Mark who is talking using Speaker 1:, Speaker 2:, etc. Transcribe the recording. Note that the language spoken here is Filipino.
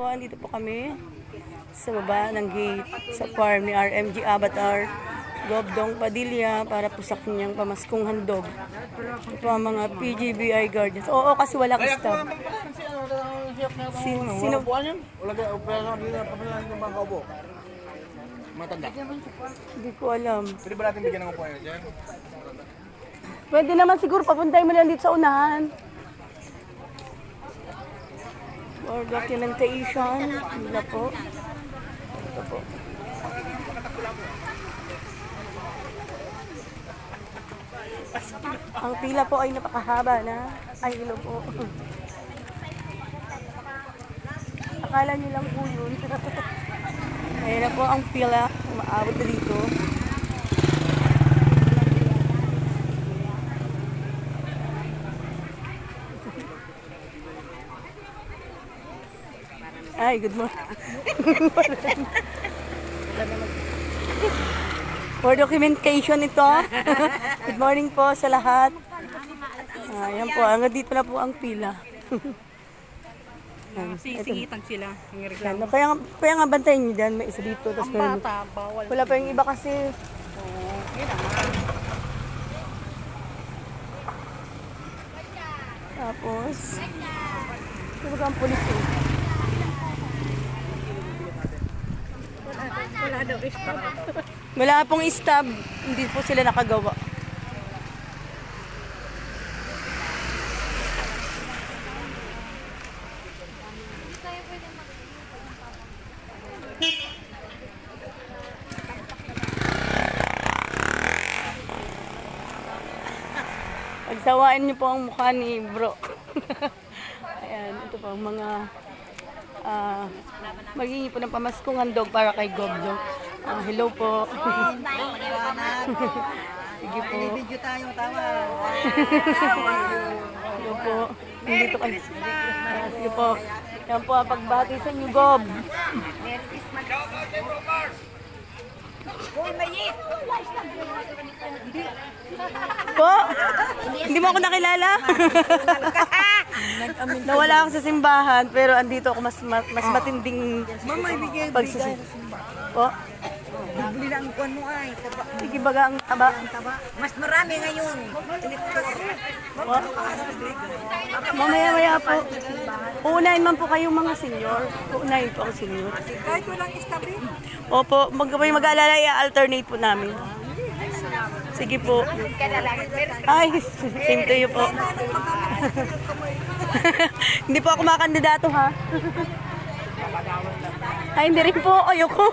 Speaker 1: Po, andito po kami sa baba ng gate sa farm ni RMG Avatar Gobdong Padilla para po sa kanyang pamaskong handog. Ito ang mga PGBI guardians. Oo, kasi walang staff. Sin- sino,
Speaker 2: Wala ka, opera ka, hindi na papasahan ng mga kaubo. Matanda.
Speaker 1: hindi ko alam.
Speaker 2: Pwede ba natin bigyan ng upuan dyan?
Speaker 1: Pwede naman siguro, papuntay mo lang dito sa unahan. For documentation, nila po. Ito po. Ang pila po ay napakahaba na. Ay, hello po. Akala niyo lang po yun. Ayan na po ang pila. Umaabot dito. Ay, good morning. For documentation ito. good morning po sa lahat. Ayan po, hanggang dito na po ang pila.
Speaker 3: Sisingitan sila. Ang
Speaker 1: Yan, no, kaya, nga- kaya nga bantayan nyo dyan, may isa dito. Tapos meron-
Speaker 3: bata, bawal.
Speaker 1: wala pa yung iba kasi. Tapos, ito ba ang pulis eh?
Speaker 3: Daw extra.
Speaker 1: Wala pong stab, hindi po sila nakagawa. Pagsawain niyo po ang mukha ni bro. Ayan, ito po ang mga ah maghingi po ng pamaskong handog para kay Gobdo. Ah, hello po. Sige po.
Speaker 3: Video tayo, tama.
Speaker 1: Hello po. Nandito kayo. Ah, sige po. Yan po ang pagbati sa inyo, Gob. Po? Hindi mo ako nakilala? Nawala ako sa simbahan, pero andito ako mas mas, matinding
Speaker 3: Mamay, bigay,
Speaker 1: Po?
Speaker 3: Bibili lang kuwan mo ay. Taba.
Speaker 1: Sige baga ang
Speaker 3: taba. Mas marami ngayon.
Speaker 1: Po? Mamaya maya po. Uunahin man po kayong mga senior. Uunahin po ang senior.
Speaker 3: Kahit walang istabi.
Speaker 1: Opo, mag may mag-aalala, i-alternate po namin. Sige po. Ay, same to you po. hindi po ako makandidato ha. Ay, hindi rin po. Ayoko.